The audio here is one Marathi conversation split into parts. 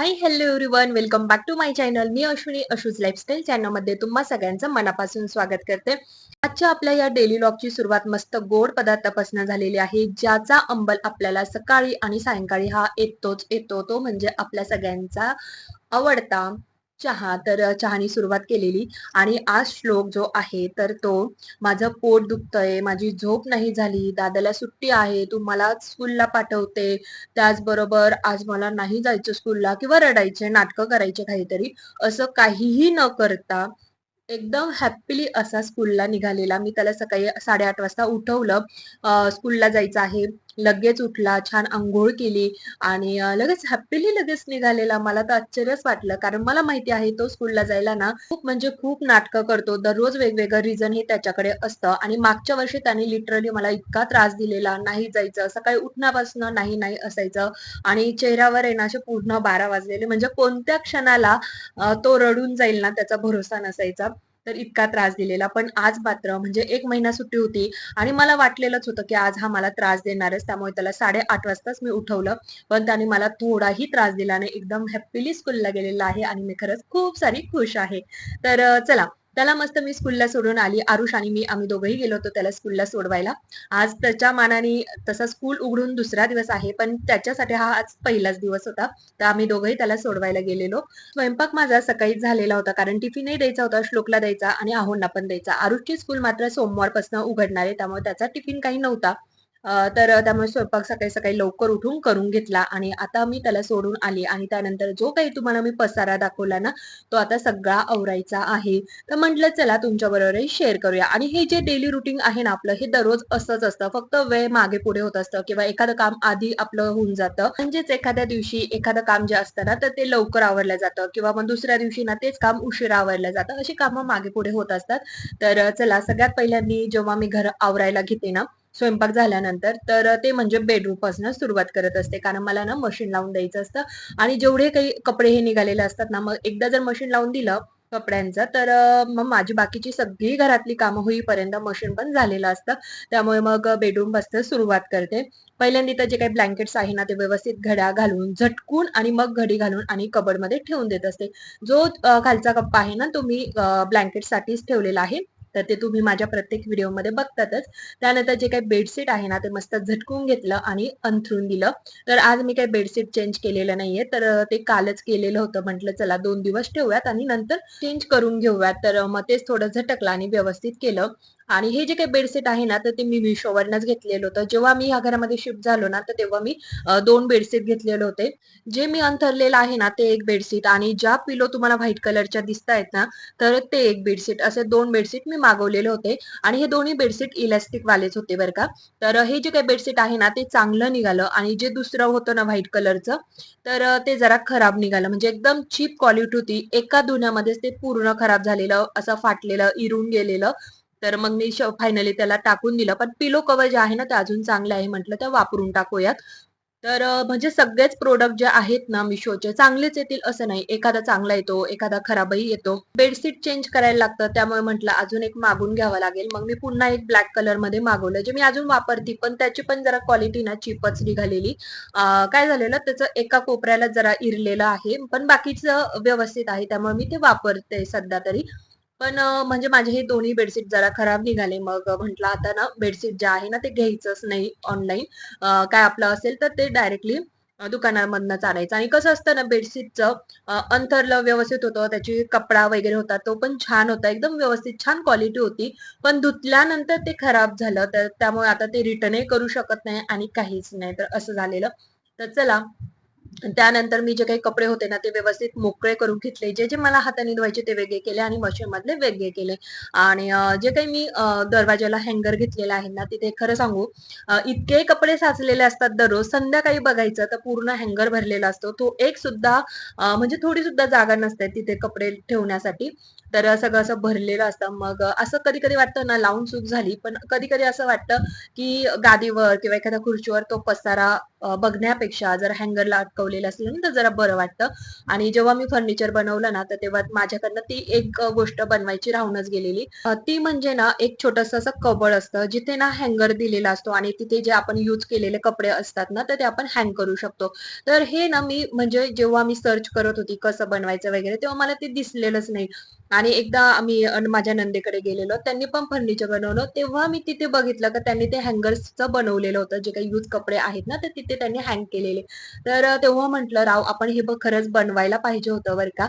Hi hello everyone welcome back to my channel me Ashwini Ashu's lifestyle चॅनलमध्ये तुम्हा सगळ्यांचं मनापासून स्वागत करते. आजच्या आपल्या या डेली लॉगची सुरुवात मस्त गोड पदार्थापासून झालेली आहे ज्याचा अंबल आपल्याला सकाळी आणि सायंकाळी हा येतोच येतो तो म्हणजे आपल्या सगळ्यांचा आवडता चहा तर चहानी सुरुवात केलेली. आणि आज श्लोक जो आहे तर तो माझं पोट दुखतंय माझी झोप नाही झाली दादाला सुट्टी आहे तू मला स्कूलला पाठवते. त्याचबरोबर आज मला नाही जायचं स्कूलला किंवा रडायचे नाटकं करायचे काहीतरी असं काहीही न करता एकदम हॅपीली असा स्कूलला निघालेला. मी त्याला सकाळी साडेआठ वाजता उठवलं. स्कूलला जायचं आहे. लगेच उठला छान आंघोळ केली आणि लगेच हॅपीली लगेच निघालेला. मला तर आश्चर्यच वाटलं. कारण मला माहिती आहे तो स्कूलला जायला ना खूप म्हणजे खूप नाटकं करतो. दररोज वेगवेगळं रिझन हे त्याच्याकडे असतं आणि मागच्या वर्षी त्याने लिटरली मला इतका त्रास दिलेला. नाही जायचं. सकाळी उठण्यापासून नाही नाही असायचं. आणि चेहऱ्यावर आहे ना असे पूर्ण बारा वाजलेले. म्हणजे कोणत्या क्षणाला तो रडून जाईल ना त्याचा भरोसा नसायचा. तर इतका त्रास दिलेला. पण आज मात्र म्हणजे एक महिना सुट्टी होती आणि मला वाटलेलंच होतं की आज हा मला त्रास देणारच. त्यामुळे त्याला साडेआठ वाजताच मी उठवलं. पण त्याने मला थोडाही त्रास दिला नाही. एकदम हॅपीली स्कूलला गेलेला आहे आणि मी खरंच खूप सारी खुश आहे. तर चला. त्याला मस्त मी स्कूलला सोडून आली. आरुष आणि मी आम्ही दोघंही गेलो होतो त्याला स्कूलला सोडवायला. आज त्याच्या मानाने तसा स्कूल उघडून दुसरा दिवस आहे पण त्याच्यासाठी हा आज पहिलाच दिवस होता. तर आम्ही दोघंही त्याला सोडवायला गेलेलो. स्वयंपाक माझा सकाळीच झालेला होता कारण टिफिनही द्यायचा होता श्लोकला द्यायचा आणि आहोंना पण द्यायचा. आरुषची स्कूल मात्र सोमवारपासून उघडणार आहे त्यामुळे त्याचा टिफिन काही नव्हता. तर त्यामुळे स्वयंपाक सकाळी सकाळी लवकर उठून करून घेतला आणि आता मी त्याला सोडून आली आणि त्यानंतर जो काही तुम्हाला मी पसारा दाखवला ना तो आता सगळा आवरायचा आहे. तर म्हटलं चला तुमच्या बरोबरही शेअर करूया. आणि हे जे डेली रुटीन आहे ना आपलं हे दररोज असंच असतं. फक्त वेळ मागे पुढे होत असतं किंवा एखादं काम आधी आपलं होऊन जातं. म्हणजेच एखाद्या दिवशी एखादं काम जे असतं ना तर ते लवकर आवरलं जातं किंवा मग दुसऱ्या दिवशी ना तेच काम उशिरा आवरलं जातं. अशी कामं मागे पुढे होत असतात. तर चला सगळ्यात पहिल्यांदा जेव्हा मी घर आवरायला घेते ना स्वयंपाक झाल्यानंतर तर ते म्हणजे बेडरूमपासून सुरुवात करत असते. कारण मला ना मशीन लावून द्यायचं असतं. आणि जेवढे काही कपडे हे निघालेले असतात ना मग एकदा जर मशीन लावून दिलं कपड्यांचं तर मग माझी बाकीची सगळी घरातली कामं होईपर्यंत मशीन पण झालेलं असतं. त्यामुळे मग बेडरूमपासून सुरुवात करते. पहिल्यांदा तर जे काही ब्लँकेट्स आहे ना ते व्यवस्थित घड्या घालून झटकून आणि मग घडी घालून आणि कबडमध्ये ठेवून देत असते. जो खालचा कप्पा आहे ना तो मी ब्लँकेटसाठीच ठेवलेला आहे. तर ते तुम्ही माझ्या प्रत्येक व्हिडिओमध्ये बघतातच. त्यानंतर जे काही बेडशीट आहे ना ते मस्त झटकून घेतलं आणि अंथरून दिलं. तर आज मी काही बेडशीट चेंज केलेलं नाहीये. तर ते कालच केलेलं होतं. म्हटलं चला दोन दिवस ठेवूयात आणि नंतर चेंज करून घेऊयात. तर मग तेच थोडं झटकलं आणि व्यवस्थित केलं. आणि हे जे काही बेडशीट आहे ना तर ते मी मिशोवरनच घेतलेलं होतं. जेव्हा मी ह्या घरामध्ये शिफ्ट झालो ना तर तेव्हा मी दोन बेडशीट घेतलेले होते. जे मी अंथरलेलं आहे ना ते एक बेडशीट आणि ज्या पिलो तुम्हाला व्हाईट कलरच्या दिसत आहेत ना तर ते एक बेडशीट असे दोन बेडशीट मी मागवलेले होते आणि हे दोन्ही बेडशीट इलास्टिक वालेच होते बरं का. तर हे जे काही बेडशीट आहे ना ते चांगलं निघालं आणि जे दुसरं होतं ना व्हाईट कलरचं तर ते जरा खराब निघालं. म्हणजे एकदम चीप क्वालिटी होती. एका धुण्यामध्येच ते पूर्ण खराब झालेलं असं फाटलेलं इरून गेलेलं. तर मग मी फायनली त्याला टाकून दिलं. पण पिलो कवर जे आहे ना ते अजून चांगले आहे म्हटलं तर वापरून टाकूयात. तर म्हणजे सगळेच प्रोडक्ट जे आहेत ना मिशोचे चांगलेच येतील असं नाही. एखादा चांगला येतो एखादा खराबही येतो. बेडशीट चेंज करायला लागतं त्यामुळे म्हटलं अजून एक मागून घ्यावं लागेल. मग मी पुन्हा एक ब्लॅक कलरमध्ये मागवलं जे मी अजून वापरते पण त्याची पण जरा क्वालिटी ना चिपच निघालेली. काय झालेलं त्याचं एका कोपऱ्याला जरा इरलेलं आहे पण बाकीचं व्यवस्थित आहे त्यामुळे मी ते वापरते सध्या तरी. पण म्हणजे माझे हे दोन्ही बेडशीट जरा खराब निघाले. मग म्हंटल आता ना बेडशीट जे आहे ना ते घ्यायचंच नाही ऑनलाईन काय आपलं असेल तर ते डायरेक्टली दुकानामधनं चालायचं. आणि कसं असतं ना बेडशीटचं अंतरलं व्यवस्थित होतं. त्याची कपडा वगैरे होता तो पण छान होता. एकदम व्यवस्थित छान क्वालिटी होती. पण धुतल्यानंतर ते खराब झालं. तर त्यामुळे आता ते रिटर्नही करू शकत नाही आणि काहीच नाही. तर असं झालेलं. तर चला त्यानंतर मी जे काही कपडे होते ना ते व्यवस्थित मोकळे करून घेतले. जे जे मला हाताने धुवायचे ते वेगळे केले आणि मशीन मधले वेगळे केले. आणि जे काही मी दरवाजाला हँगर घेतलेला आहे ना तिथे खरं सांगू इतके कपडे साचलेले असतात दररोज संध्याकाळी बघायचं तर पूर्ण हँगर भरलेला असतो. तो एक सुद्धा म्हणजे थोडी सुद्धा जागा नसते तिथे कपडे ठेवण्यासाठी. तर सगळं असं भरलेलं असतं. मग असं कधी कधी वाटतं ना लावून चूक झाली पण कधी कधी असं वाटतं की गादीवर किंवा एखाद्या खुर्चीवर तो पसारा बघण्यापेक्षा जर हँगरला अडकवलेलं असलं ना तर जरा बरं वाटतं. आणि जेव्हा मी फर्निचर बनवलं ना तर तेव्हा माझ्याकडनं ती एक गोष्ट बनवायची राहूनच गेलेली. ती म्हणजे ना एक छोटस असं कबड असतं जिथे ना हँगर दिलेला असतो आणि तिथे जे आपण यूज केलेले कपडे असतात ना तर ते आपण हँग करू शकतो. तर हे ना मी म्हणजे जेव्हा मी सर्च करत होती कसं बनवायचं वगैरे तेव्हा मला ते दिसलेलंच नाही. आणि एकदा आम्ही माझ्या नंदेकडे गेलेलो त्यांनी पण फर्निचर बनवलं. तेव्हा मी तिथे बघितलं का त्यांनी ते हँगर्सचं बनवलेलं होतं. जे काही यूज कपडे आहेत ना तर तिथे त्यांनी हँग केलेले. तर तेव्हा म्हटलं राव आपण हे बघ खरंच बनवायला पाहिजे होतं बरं का.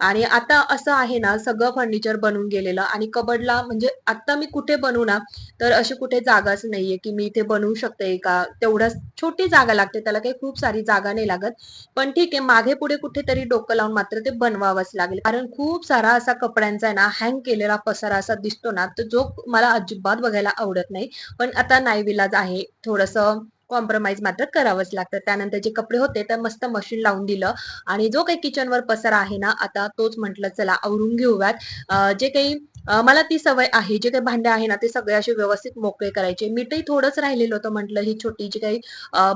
आणि आता असं आहे ना सगळं फर्निचर बनून गेलेलं आणि कबडला म्हणजे आता मी कुठे बनवू ना तर अशी कुठे जागाच नाहीये की मी इथे बनवू शकते का? तेवढ्याच छोटी जागा लागते त्याला काही खूप सारी जागा नाही लागत. पण ठीक आहे मागे पुढे कुठेतरी डोकं लावून मात्र ते बनवावंच लागेल. कारण खूप सारा असा कपड्यांचा आहे ना हँग केलेला पसारा असा दिसतो ना तर जो मला अजिबात बघायला आवडत नाही. पण आता नाईविलाज आहे थोडंसं कॉम्प्रोमाइज मात्र करावंच लागतं. त्यानंतर जे कपडे होते तर मस्त मशीन लावून दिलं. आणि जो काही किचनवर पसारा आहे ना आता तोच म्हटलं चला आवरून घेऊयात. जे काही मला ती सवय आहे जे काही भांडे आहे ना ते सगळे असे व्यवस्थित मोकळे करायचे. मीठही थोडंच राहिलेलं होतं म्हटलं ही छोटी जी काही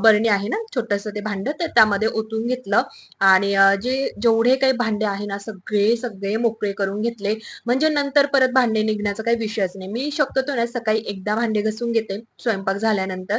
बरणी आहे ना छोटस ते भांड तर त्यामध्ये ओतून घेतलं. आणि जे जेवढे काही भांडे आहे ना सगळे सगळे मोकळे करून घेतले. म्हणजे नंतर परत भांडे निघण्याचा काही विषयच नाही. मी शक्यतो ना सकाळी एकदा भांडे घासून घेते स्वयंपाक झाल्यानंतर.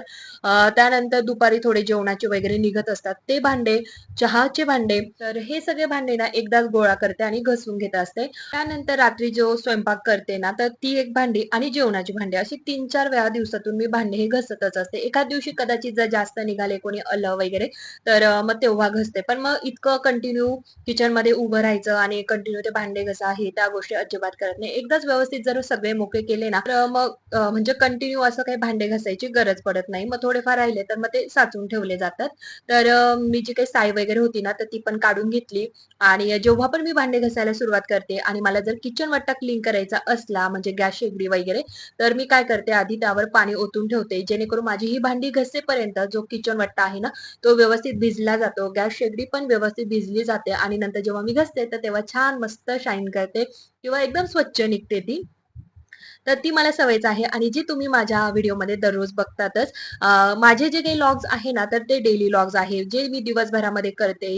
त्यानंतर दुपारी थोडे जेवणाचे वगैरे निघत असतात. ते भांडे चहाचे भांडे तर हे सगळे भांडे ना एकदाच गोळा करते आणि घसून घेत असते. त्यानंतर रात्री जो स्वयंपाक करते ना तर ती एक भांडी आणि जेवणाची भांडी अशी तीन चार वेळा दिवसातून मी भांडे हे घसतच असते. एखाद दिवशी कदाचित जर जास्त निघाले कोणी अल वगैरे तर मग तेव्हा घसते. पण मग इतकं कंटिन्यू किचनमध्ये उभं राहायचं आणि कंटिन्यू ते भांडे घसा हे त्या गोष्टी अजिबात करत नाही. एकदाच व्यवस्थित जर सगळे मोकळे केले ना तर मग म्हणजे कंटिन्यू असं काही भांडे घसायची गरज पडत नाही. मग थोडेफार राहिले तर मग ते साचून ठेवले जातात. तर मी जी काही साय वगैरे होती ना तर ती पण काढून घेतली. आणि जेव्हा पण मी भांडे घसायला सुरुवात करते आणि मला जर किचन वट्टा क्लीन करायचं असला म्हणजे गॅस शेगडी वगैरे तर मी काय करते आधी त्यावर पाणी ओतून ठेवते. जेणेकरून माझी ही भांडी घसेपर्यंत जो किचन वट्टा आहे ना तो व्यवस्थित भिजला जातो. गॅस शेगडी पण व्यवस्थित भिजली जाते आणि नंतर जेव्हा मी घसते तर तेव्हा छान मस्त शाईन करते किंवा एकदम स्वच्छ निघते ती. तर ती मला सवयच आहे आणि जी तुम्ही माझ्या व्हिडिओमध्ये दररोज बघतातच माझे जे काही लॉग्स आहे ना तर ते डेली लॉग्स आहे. जे मी दिवसभरामध्ये करते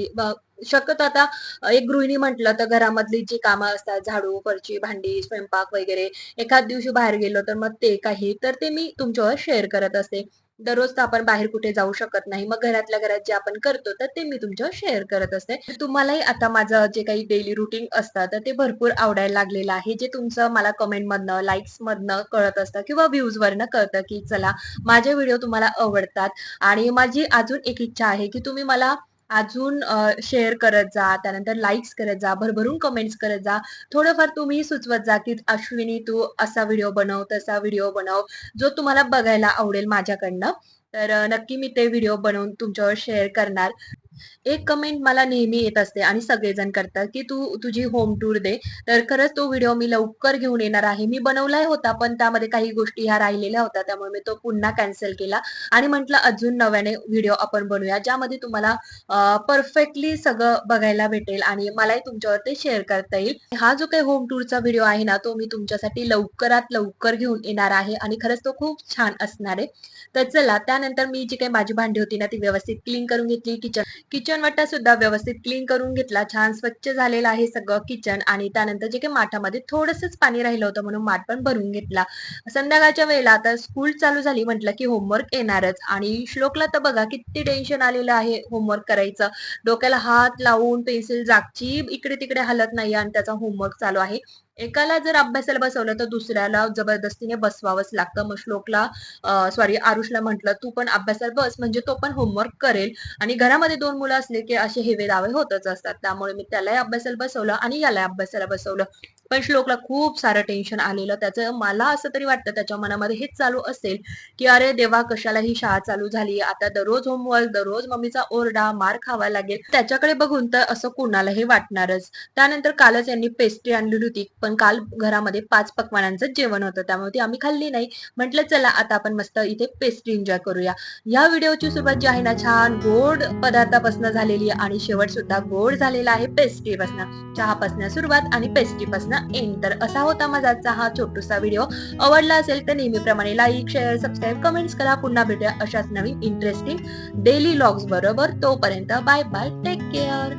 शक्यतो आता. एक गृहिणी म्हटलं तर घरामधली जी कामं असतात झाडू फरची भांडी स्वयंपाक वगैरे एखाद दिवशी बाहेर गेलो तर मग ते काही तर ते मी तुमच्यावर शेअर करत असते. दररोज तर आपण बाहेर कुठे जाऊ शकत नाही मग घरातल्या घरात जे आपण करतो तर ते मी तुमच्यावर शेअर करत असते. तुम्हालाही आता माझं जे काही डेली रुटीन असतं तर ते भरपूर आवडायला लागलेलं आहे. जे तुमचं मला कमेंट मधनं लाईक्स मधनं कळत असतं किंवा व्ह्यूज वरनं कळतं की चला माझे व्हिडिओ तुम्हाला आवडतात. आणि माझी अजून एक इच्छा आहे की तुम्ही मला अजून शेअर करत जा त्यानंतर लाईक्स करत जा भरभरून कमेंट्स करत जा. थोडंफार तुम्ही सुचवत जा की अश्विनी तू असा व्हिडिओ बनव तसा व्हिडिओ बनव जो तुम्हाला बघायला आवडेल माझ्याकडनं. तर नक्की मी ते व्हिडिओ बनवून तुमच्यावर शेअर करणार. एक कमेंट मला नेहमी येत असते आणि सगळेजण करतात की तू तुझी होम टूर दे. तर खरंच तो व्हिडिओ मी लवकर घेऊन येणार आहे. मी बनवलाय होता पण त्यामध्ये काही गोष्टी ह्या राहिलेल्या होत्या. त्यामुळे मी तो पुन्हा कॅन्सल केला. आणि म्हटलं अजून नव्याने व्हिडिओ आपण बनवूया ज्यामध्ये तुम्हाला परफेक्टली सगळं बघायला भेटेल आणि मलाही तुमच्यावर ते शेअर करता येईल. हा जो काही होम टूरचा व्हिडिओ आहे ना तो मी तुमच्यासाठी लवकरात लवकर घेऊन येणार आहे आणि खरंच तो खूप छान असणार आहे. तर चला त्यानंतर मी जी काही माझी भांडी होती ना ती व्यवस्थित क्लीन करून घेतली. किचन किचन वट्टा सुद्धा व्यवस्थित क्लीन करून घेतला. छान स्वच्छ झालेलं आहे सगळं किचन आणि त्यानंतर जे काही माठामध्ये थोडंसंच पाणी राहिलं होतं म्हणून माठ पण भरून घेतला. संध्याकाळच्या वेळेला आता स्कूल चालू झाली म्हटलं की होमवर्क येणारच आणि श्लोकला तर बघा किती टेन्शन आलेलं आहे होमवर्क करायचं. डोक्याला हात लावून पेन्सिल जागची इकडे तिकडे हलत नाही आणि त्याचा होमवर्क चालू आहे. एकाला जर अभ्यासाला बसवलं तर दुसऱ्याला जबरदस्तीने बसवावंच लागतं. मग श्लोकला सॉरी आरुषला म्हटलं तू पण अभ्यासाला बस. म्हणजे तो पण होमवर्क करेल. आणि घरामध्ये दोन मुलं असले की असे हेवे दावे होतच असतात. त्यामुळे मी त्यालाही अभ्यासाला बसवलं आणि याला अभ्यासाला बसवलं. पण श्लोकला खूप सारं टेन्शन आलेलं त्याचं मला असं तरी वाटतं त्याच्या मनामध्ये हेच चालू असेल की अरे देवा कशाला ही शाळा चालू झाली. आता दररोज होमवर्क दररोज मम्मीचा ओरडा मार खावा लागेल. त्याच्याकडे बघून तर असं कोणालाही वाटणारच. त्यानंतर कालच यांनी पेस्ट्री आणली होती पण काल घरामध्ये पाच पकवानांचं जेवण होतं. त्यामुळे ती आम्ही खाल्ली नाही. म्हटलं चला आता आपण मस्त इथे पेस्ट्री एन्जॉय करूया. या व्हिडिओची सुरुवात जी आहे ना छान गोड पदार्थापासून झालेली आणि शेवट सुद्धा गोड झालेला आहे पेस्ट्रीपासून चहापासनं चहापासून सुरुवात आणि पेस्ट्रीपासून ना एंड तर असा होता माझा आजचा हा छोटूसा व्हिडिओ आवडला असेल तर नेहमीप्रमाणे लाईक शेअर सबस्क्राईब कमेंट्स करा. पुन्हा भेटूया अशाच नवीन इंटरेस्टिंग डेली लॉग्स बरोबर. तोपर्यंत बाय बाय टेक केअर